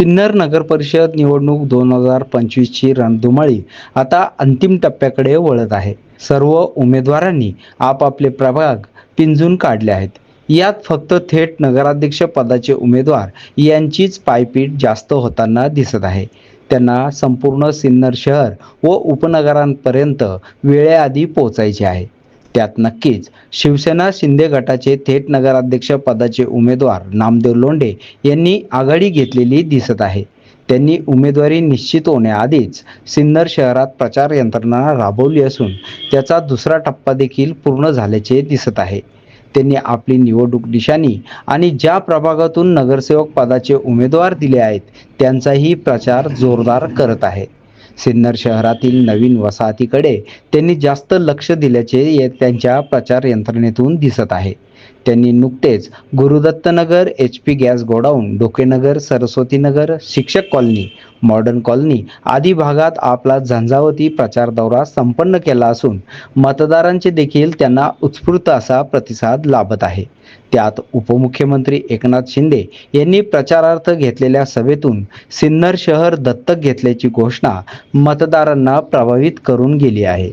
सिन्नर नगर परिषद निवडणूक दोन हजार पंचवीसची रणधुमाळी आता अंतिम टप्प्याकडे वळत आहे. सर्व उमेदवारांनी आपापले प्रभाग पिंजून काढले आहेत. यात फक्त थेट नगराध्यक्ष पदाचे उमेदवार यांचीच पायपीट जास्त होताना दिसत आहे. त्यांना संपूर्ण सिन्नर शहर व उपनगरांपर्यंत वेळेआधी पोहोचायचे आहे. त्यात नक्कीच शिवसेना शिंदे गटाचे थेट नगराध्यक्ष पदाचे उमेदवार नामदेव लोंढे यांनी आघाडी घेतलेली दिसत आहे. त्यांनी उमेदवारी निश्चित होण्याआधीच सिन्नर शहरात प्रचार यंत्रणा राबवली असून त्याचा दुसरा टप्पा देखील पूर्ण झाल्याचे दिसत आहे. त्यांनी आपली निवडणूक निशाणी आणि ज्या प्रभागातून नगरसेवक पदाचे उमेदवार दिले आहेत त्यांचाही प्रचार जोरदार करत आहे. सिन्नर शहरातील नवीन वसाहतीकडे त्यांनी जास्त लक्ष दिल्याचे त्यांच्या प्रचार यंत्रणेतून दिसत आहे. त्यांनी नुकतेच Gurudattanagar H P gas godown Dokenagar Saraswati Nagar शिक्षक कॉलनी मॉडर्न कॉलनी आदी भागात आपला झंझावती प्रचार दौरा संपन्न केला असून मतदारांचे देखील त्यांना उत्स्फूर्त असा प्रतिसाद लाभत आहे. त्यात उपमुख्यमंत्री एकनाथ शिंदे यांनी प्रचारार्थ घेतलेल्या सभेतून सिन्नर शहर दत्तक घेतल्याची घोषणा मतदारांना प्रभावित करून गेली आहे.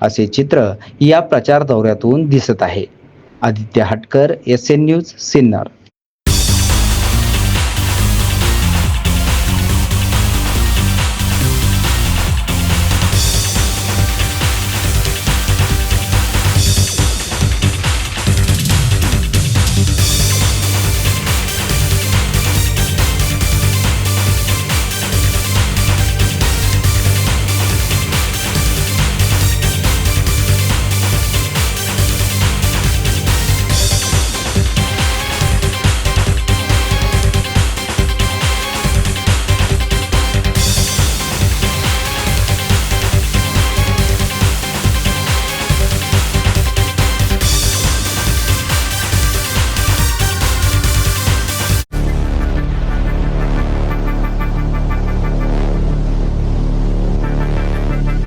असे चित्र या प्रचार दौऱ्यातून दिसत आहे. आदित्य हटकर एस एन न्यूज सिन्नर.